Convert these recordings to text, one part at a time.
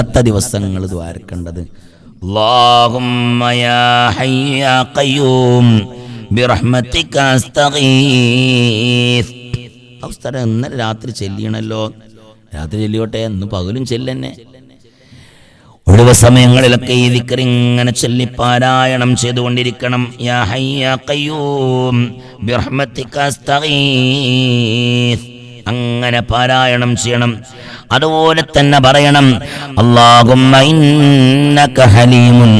അത്ത ദിവസങ്ങൾ ദ്വാരക്കേണ്ടത് അവസ്ഥ ഇന്നലെ രാത്രി ചെല്ലിയണല്ലോ. രാത്രി ചെല്ലിയോട്ടെ ഇന്ന് പകലും ചെല്ലന്നെ. ഒഴിവ് സമയങ്ങളിലൊക്കെ ഈ ദിക്കർ ഇങ്ങനെ ചൊല്ലി പാരായണം ചെയ്തുകൊണ്ടിരിക്കണം. അങ്ങനെ പാരായണം ചെയ്യണം. അതുപോലെ തന്നെ പറയണം. അല്ലാഹുമ്മ ഇന്നക ഹലീമുൻ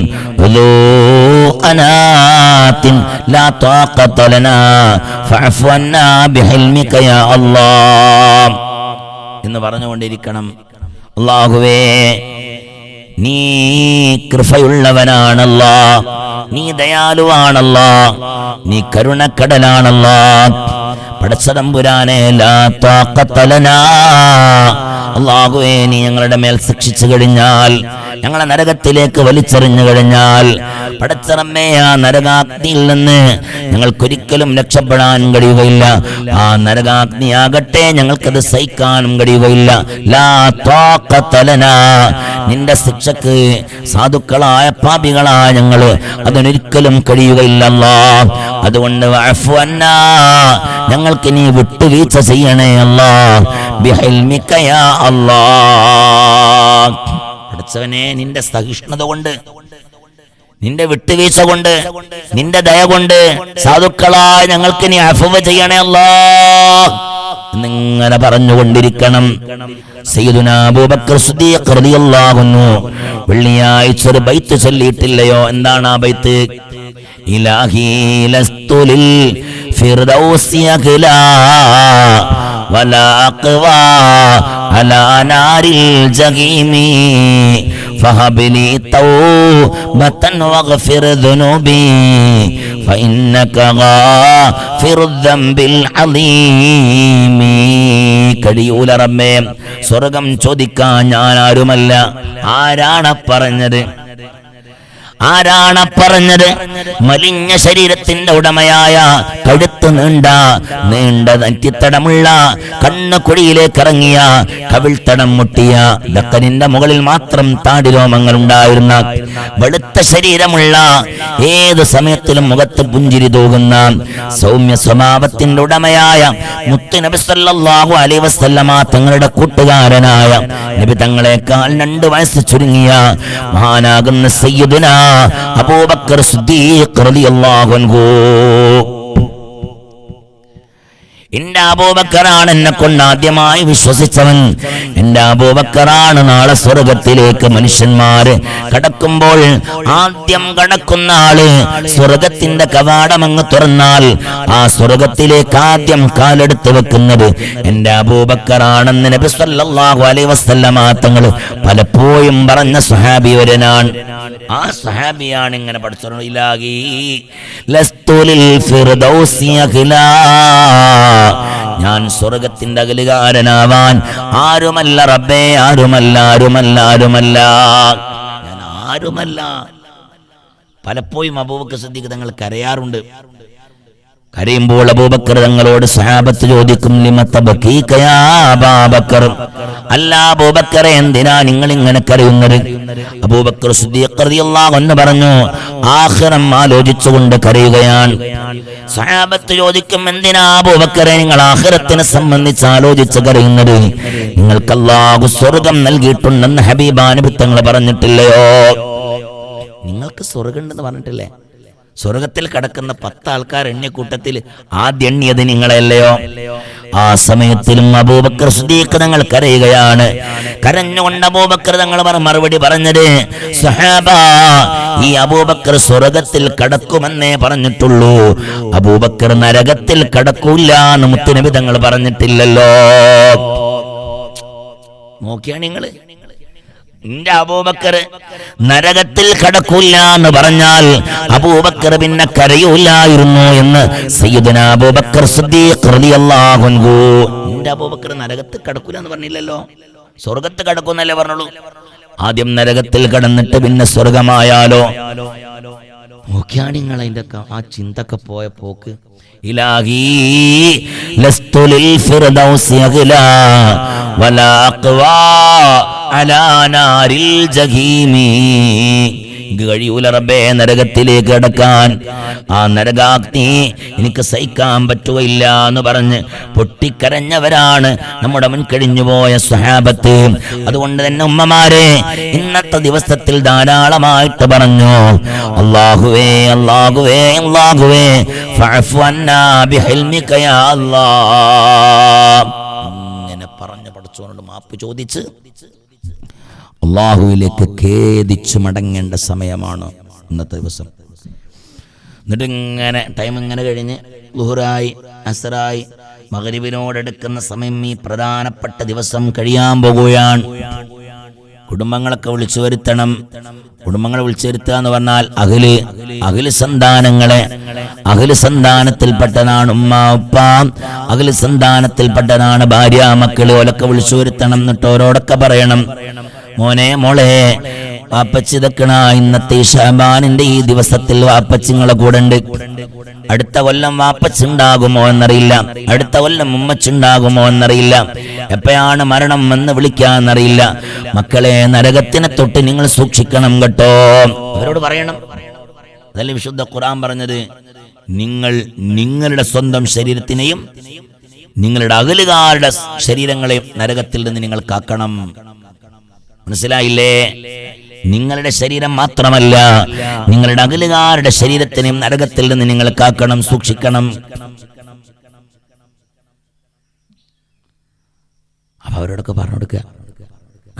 ലാ എന്ന് പറഞ്ഞുകൊണ്ടിരിക്കണം. അള്ളാഹുവേ നീ കൃപയുള്ളവനാണല്ല നീ ദയാലുവാണല്ല നീ കരുണക്കടലാണല്ല പടച്ചതമ്പുരാനെ അള്ളാഹുവേ നീ ഞങ്ങളുടെ മേൽ ശിക്ഷിച്ചു കഴിഞ്ഞാൽ ഞങ്ങളെ നരകത്തിലേക്ക് വലിച്ചെറിഞ്ഞു കഴിഞ്ഞാൽ പടച്ചറമ്മേ ആ നരകാഗ്നിയിൽ നിന്ന് ഞങ്ങൾക്കൊരിക്കലും രക്ഷപ്പെടാൻ കഴിയുകയില്ല ആ നരകാഗ്നിയാകട്ടെ ഞങ്ങൾക്കത് സഹിക്കാനും കഴിയുകയില്ല ലാ. നിന്റെ ശിക്ഷക്ക് സാധുക്കളായ പാപികളായ ഞങ്ങൾ അതിനൊരിക്കലും കഴിയുകയില്ലല്ലോ. അതുകൊണ്ട് ഞങ്ങൾക്ക് നീ വിട്ടുവീഴ്ച ചെയ്യണേ അല്ലാ. നിന്റെ സഹിഷ്ണുത കൊണ്ട് നിന്റെ വിട്ടുവീഴ്ച കൊണ്ട് നിന്റെ ദയ കൊണ്ട് സാധുക്കളായ ഞങ്ങൾക്ക് നീ അഫവ് ചെയ്യണേ അല്ലാ. എന്നിങ്ങനെ പറഞ്ഞുകൊണ്ടിരിക്കണം സയ്യിദുനാ അബൂബക്കർ സിദ്ദീഖ് റളിയല്ലാഹു അൻഹു വെള്ളിയാഴ്ച ഒരു ബൈത്ത് ചൊല്ലിയിട്ടില്ലയോ എന്താണ് ആ ബൈത്ത് ഇലാഹി ലസ്തു ലിൽ ഫിർദൗസി അഖ്ലാ ولا أقوى على نار الجحيم فهب لي توبة واغفر ذنوبي فإنك غافر കഴിയൂലറമ്മേ സ്വർഗം ചോദിക്കാൻ ഞാൻ ആരുമല്ല ആരാണ് പറഞ്ഞത്? ആരാണ് പറഞ്ഞത്? മലിഞ്ഞ ശരീരത്തിന്റെ ഉടമയായ കഴുത്ത് നീണ്ട നീണ്ട നെറ്റിത്തടമുള്ള കണ്ണ് കുഴിയിലേക്ക് ഇറങ്ങിയ കവിൾത്തടം മുട്ടിയ ദക്കനിന്റെ മുകളിൽ മാത്രം താടിരോമങ്ങൾ ഉണ്ടായിരുന്ന വെളുത്ത ശരീരമുള്ള ഏത് സമയത്തിലും മുഖത്ത് പുഞ്ചിരി തൂകുന്ന സൗമ്യ സ്വഭാവത്തിന്റെ ഉടമയായ മുത്ത് നബി സല്ലല്ലാഹു അലൈഹി വസല്ലമ തങ്ങളുടെ കൂട്ടുകാരനായ നബി തങ്ങളെക്കാൾ രണ്ട് വയസ്സ് ചുരുങ്ങിയ മഹാനാകുന്ന സയ്യിദുന അബൂബക്കർ സിദ്ദീഖ് റളിയല്ലാഹു അൻഹു. എന്റെ അബൂബക്കറാണ് എന്നെ കൊണ്ട് ആദ്യമായി വിശ്വസിച്ചവൻ. എന്റെ അബൂബക്കറാണ് നാളെ സ്വർഗത്തിലേക്ക് മനുഷ്യന്മാര് കടക്കുമ്പോൾ ആദ്യം കടക്കുന്ന ആൾ സ്വർഗത്തിന്റെ കവാടം അങ്ങ് തുറന്നാൽ ആ സ്വർഗത്തിലേക്ക് ആദ്യം കാലെടുത്ത് വെക്കുന്നത് എന്റെ അബൂബക്കറാണെന്ന് നബി സല്ലല്ലാഹു അലൈഹി വസല്ലമ തങ്ങൾ പലപ്പോഴും പറഞ്ഞ സ്വഹാബി ഒരുനാണ് ആ സഹാബിയാണ് ഇങ്ങനെ അഖിലാ. ഞാൻ സ്വർഗത്തിന്റെ അകലുകാരനാവാൻ ആരുമല്ല റബ്ബേ ആരുമല്ല ആരുമല്ല ആരുമല്ല. ഞാൻ ആരുമല്ല. പലപ്പോഴും അബൂബക്കർ സിദ്ദീഖ് തങ്ങൾ കരയാറുണ്ട് കരയുമ്പോൾ അബൂബക്കർ തങ്ങളോട് സഹാബത്ത് ചോദിക്കും അല്ല അബൂബക്കറെ എന്തിനാ നിങ്ങൾ ഇങ്ങനെ കരയുന്നത്? അബൂബക്കർ അൻഹു പറഞ്ഞു ആഖിറം ആലോചിച്ചുകൊണ്ട് കരയുകയാണ്. സഹാബത്ത് ചോദിക്കും എന്തിനാ അബൂബക്കറെ നിങ്ങൾ ആഖിറത്തിനെ സംബന്ധിച്ച് ആലോചിച്ച് കരയുന്നത്? നിങ്ങൾക്ക് അല്ലാഹു സ്വർഗം നൽകിയിട്ടുണ്ടെന്ന് ഹബീബാനുഭുത്തങ്ങൾ പറഞ്ഞിട്ടില്ലയോ? നിങ്ങൾക്ക് സ്വർഗം ഉണ്ടെന്ന് പറഞ്ഞിട്ടില്ലേ? സ്വർഗത്തിൽ കടക്കുന്ന പത്ത് ആൾക്കാർ എണ്ണിക്കൂട്ടത്തിൽ ആദ്യ എണ്ണിയത് നിങ്ങളല്ലയോ ആ സമയത്തിലും അബൂബക്കർ തങ്ങൾ കരയുകയാണ്. കരഞ്ഞുകൊണ്ട് അബൂബക്കർ തങ്ങൾ മറുപടി പറഞ്ഞത് ഈ അബൂബക്കർ സ്വർഗത്തിൽ കടക്കുമെന്നേ പറഞ്ഞിട്ടുള്ളൂ. അബൂബക്കർ നരകത്തിൽ കടക്കൂല്ല എന്ന് മുത്തുനബി തങ്ങൾ പറഞ്ഞിട്ടില്ലല്ലോ. നോക്കിയാണ് നിങ്ങൾ? നിന്റെ അബൂബക്കർ നരകത്തിൽ കടക്കൂല എന്ന് പറഞ്ഞാൽ അബൂബക്കർ പിന്നെ കരയൂലായിരുന്നു എന്ന് സയ്യിദന അബൂബക്കർ സിദ്ദീഖ് റളിയല്ലാഹു അൻഹു. നിന്റെ അബൂബക്കർ നരകത്തിൽ കടക്കൂല എന്ന് പറഞ്ഞില്ലല്ലോ. സ്വർഗത്ത് കടക്കുന്നല്ലേ പറഞ്ഞുള്ളൂ. ആദ്യം നരകത്തിൽ കടന്നിട്ട് പിന്നെ സ്വർഗമായാലോ? നോക്കിയാണ് നിങ്ങൾ അതിന്റെ ആ ചിന്തൊക്കെ പോയ പോക്ക്. ഇലാഹി ലസ്തു ലിൽ ഫിർദൗസി അഗ്ലാ വലാ അഖ്വാ അലാ ജഹീമീ. കഴിയൂല റബ്ബേ നരകത്തിലേക്ക് കടക്കാൻ. ആ നരകാഗ്നി എനിക്ക് സഹിക്കാൻ പറ്റുകയില്ല എന്ന് പറഞ്ഞ് പൊട്ടിക്കരഞ്ഞവരാണ് നമ്മുടെ മുൻകഴിഞ്ഞു പോയ സ്വഹാബത്ത്. അതുകൊണ്ട് തന്നെ ഉമ്മമാരെ ഇന്നത്തെ ദിവസത്തിൽ ധാരാളമായിട്ട് പറഞ്ഞു അള്ളാഹുവേ അള്ളാഹുവേ അള്ളാഹുവേ ഇങ്ങനെ പറഞ്ഞു പഠിച്ചുകൊണ്ട് മാപ്പ് ചോദിച്ച് അള്ളാഹുവിലേക്ക് ഖേദിച്ചു മടങ്ങേണ്ട സമയമാണ് ഇന്നത്തെ ദിവസം. എന്നിട്ട് ഇങ്ങനെ ടൈം ഇങ്ങനെ കഴിഞ്ഞ് ലുഹുറായി അസറായി മകരിവിനോടെടുക്കുന്ന സമയം ഈ പ്രധാനപ്പെട്ട ദിവസം കഴിയാൻ പോകുകയാണ്. കുടുംബങ്ങളൊക്കെ വിളിച്ചു വരുത്തണം. കുടുംബങ്ങളെ വിളിച്ചു വരുത്തുക എന്ന് പറഞ്ഞാൽ അഖിൽ അഖിൽ സന്താനങ്ങളെ അഖിൽ സന്താനത്തിൽപ്പെട്ടതാണ് ഉമ്മ ഉപ്പ അഖിൽ സന്താനത്തിൽപ്പെട്ടതാണ് ഭാര്യ മക്കൾ ഓലൊക്കെ വിളിച്ചു വരുത്തണം എന്നിട്ട് ഓരോടൊക്കെ പറയണം. മോനെ മോളെ വാപ്പച്ചി തക്കണ ഇന്നത്തെ ഷാബാനിന്റെ ഈ ദിവസത്തിൽ വാപ്പച്ചിങ്ങളെ കൂടെ ഉണ്ട് അടുത്ത കൊല്ലം വാപ്പച്ചുണ്ടാകുമോ എന്നറിയില്ല. അടുത്ത കൊല്ലം ഉമ്മച്ചുണ്ടാകുമോ എന്നറിയില്ല. എപ്പോഴാണ് മരണം എന്ന് വിളിക്കാന്നറിയില്ല. മക്കളെ നരകത്തിനെ തൊട്ട് നിങ്ങൾ സൂക്ഷിക്കണം കേട്ടോ. അവരോട് പറയണം. അതല്ലേ വിശുദ്ധ ഖുറാൻ പറഞ്ഞത്? നിങ്ങൾ നിങ്ങളുടെ സ്വന്തം ശരീരത്തിനെയും നിങ്ങളുടെ അകലുകാരുടെ ശരീരങ്ങളെയും നരകത്തിൽ നിന്ന് നിങ്ങൾ കാക്കണം. മനസ്സിലായില്ലേ? നിങ്ങളുടെ ശരീരം മാത്രമല്ല നിങ്ങളുടെ അകലുകാരുടെ ശരീരത്തിനെയും നരകത്തിൽ നിന്ന് നിങ്ങൾ കാക്കണം സൂക്ഷിക്കണം. അപ്പൊ അവരോടൊക്കെ പറഞ്ഞു കൊടുക്കുക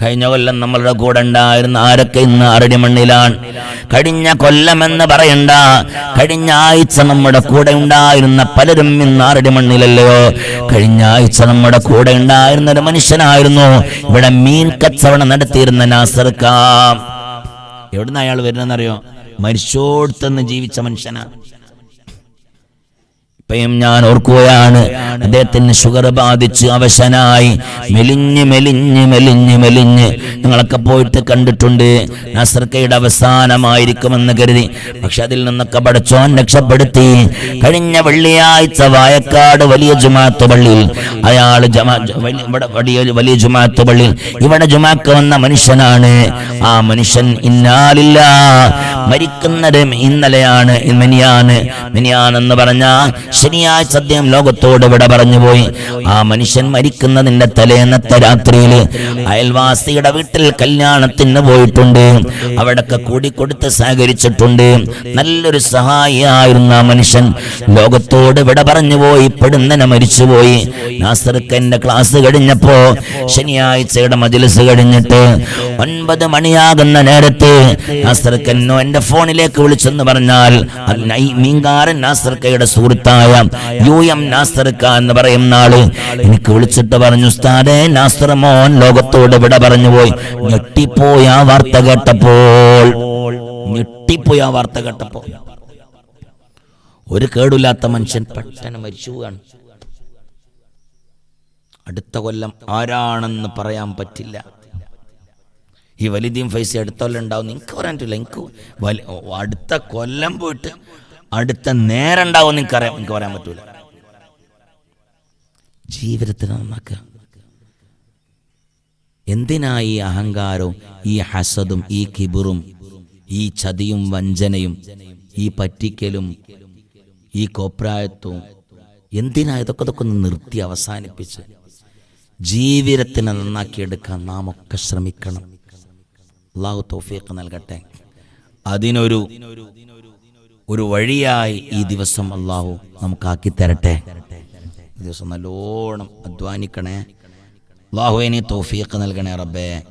കഴിഞ്ഞ കൊല്ലം നമ്മളുടെ കൂടെ ഉണ്ടായിരുന്ന ആരൊക്കെ ഇന്ന് ആരുടെ മണ്ണിലാണ് കഴിഞ്ഞ കൊല്ലം എന്ന് പറയണ്ട. കഴിഞ്ഞ ആഴ്ച നമ്മുടെ കൂടെ ഉണ്ടായിരുന്ന പലരും ഇന്ന് ആരുടെ മണ്ണിലല്ലയോ കഴിഞ്ഞ ആഴ്ച നമ്മുടെ കൂടെ ഉണ്ടായിരുന്ന ഒരു മനുഷ്യനായിരുന്നു. ഇവിടെ മീൻ കച്ചവടം നടത്തിയിരുന്ന നാസർക്കാം എവിടുന്ന് അയാൾ വരുന്നറിയോ മരിച്ചോടുത്തെന്ന് ജീവിച്ച മനുഷ്യനാ. ഇപ്പയും ഞാൻ ഓർക്കുകയാണ്. അദ്ദേഹത്തിന് ഷുഗർ ബാധിച്ച് അവശനായി. മെലിഞ്ഞ് മെലിഞ്ഞ് മെലിഞ്ഞ് മെലിഞ്ഞ്. ഞങ്ങളൊക്കെ പോയിട്ട് കണ്ടിട്ടുണ്ട്. നസർക്കയുടെ അവസാനമായിരിക്കുമെന്ന് കരുതി. പക്ഷെ അതിൽ നിന്നൊക്കെ പടച്ചോൻ രക്ഷപ്പെടുത്തി. കഴിഞ്ഞ വെള്ളിയാഴ്ച വായക്കാട് വലിയ ജുമാത്ത് പള്ളിയിൽ അയാൾ വലിയ വലിയ ജുമാത്ത് പള്ളിയിൽ ഇവിടെ ജുമാക്ക് വന്ന മനുഷ്യനാണ്. ആ മനുഷ്യൻ ഇന്നാലില്ല. മരിക്കുന്നത് ഇന്നലെയാണ് മിനിയാണ് മിനിയാണെന്ന് പറഞ്ഞ ശനിയാഴ്ച അദ്ദേഹം ലോകത്തോട് വിട പറഞ്ഞുപോയി? ആ മനുഷ്യൻ മരിക്കുന്നതിന്റെ തലേന്നത്തെ രാത്രിയിൽ അയൽവാസിയുടെ വീട്ടിൽ കല്യാണത്തിന് പോയിട്ടുണ്ട്. അവിടൊക്കെ കൂടിക്കൊടുത്ത് സഹകരിച്ചിട്ടുണ്ട്. നല്ലൊരു സഹായിയായിരുന്ന ആ മനുഷ്യൻ ലോകത്തോട് വിട പറഞ്ഞു പോയി പെടുന്നനെ മരിച്ചുപോയി. നാസർക്ക് ക്ലാസ് കഴിഞ്ഞപ്പോ ശനിയാഴ്ചയുടെ മജിലിസ് കഴിഞ്ഞിട്ട് ഒൻപത് മണിയാകുന്ന നേരത്ത് നാസർക്കന്നോ എന്റെ ഫോണിലേക്ക് വിളിച്ചെന്ന് പറഞ്ഞാൽ മീങ്കാരൻ നാസർക്കയുടെ സുഹൃത്തായ യു എം നാസർക്ക എന്ന് പറയുന്ന ആൾ എനിക്ക് വിളിച്ചിട്ട് പറഞ്ഞു ഉസ്താദേ നാസർ മോൻ ലോകത്തോട് വിട പറഞ്ഞു പോയി? ഞെട്ടിപ്പോയി ആ വാർത്ത കേട്ടപ്പോൾ. ഞെട്ടിപ്പോയി ആ വാർത്ത കേട്ടപ്പോൾ. ഒരു കേടില്ലാത്ത മനുഷ്യൻ പെട്ടെന്ന് മരിച്ചു പോവാണ് അടുത്ത കൊല്ലം ആരാണെന്ന് പറയാൻ പറ്റില്ല. ഈ വലിയതീം ഫൈസ അടുത്ത കൊല്ലം ഉണ്ടാവും നിങ്ങൾക്ക് പറയാൻ പറ്റില്ല. എനിക്ക് അടുത്ത കൊല്ലം പോയിട്ട് അടുത്ത നേരം ഉണ്ടാവും നിങ്ങൾക്ക് അറിയാം എനിക്ക് പറയാൻ പറ്റൂല. ജീവിതത്തിൽ നന്നാക്കുക. എന്തിനാ ഈ അഹങ്കാരവും ഈ ഹസദും ഈ കിബിറും ഈ ചതിയും വഞ്ചനയും ഈ പറ്റിക്കലും ഈ കോപ്രായത്വവും എന്തിനാ ഇതൊക്കെ ഇതൊക്കെ ഒന്ന് നിർത്തി അവസാനിപ്പിച്ച്? ജീവിതത്തിനെ നന്നാക്കിയെടുക്കാൻ നാം ഒക്കെ ശ്രമിക്കണം. അള്ളാഹു തൗഫീഖ് നൽകട്ടെ. അതിനൊരു ഒരു വഴിയായി ഈ ദിവസം അള്ളാഹു നമുക്കാക്കി തരട്ടെ ദിവസം നല്ലോണം അധ്വാനിക്കണേ. അള്ളാഹു ഇനി തൗഫീഖ് നൽകണേ റബ്ബേ.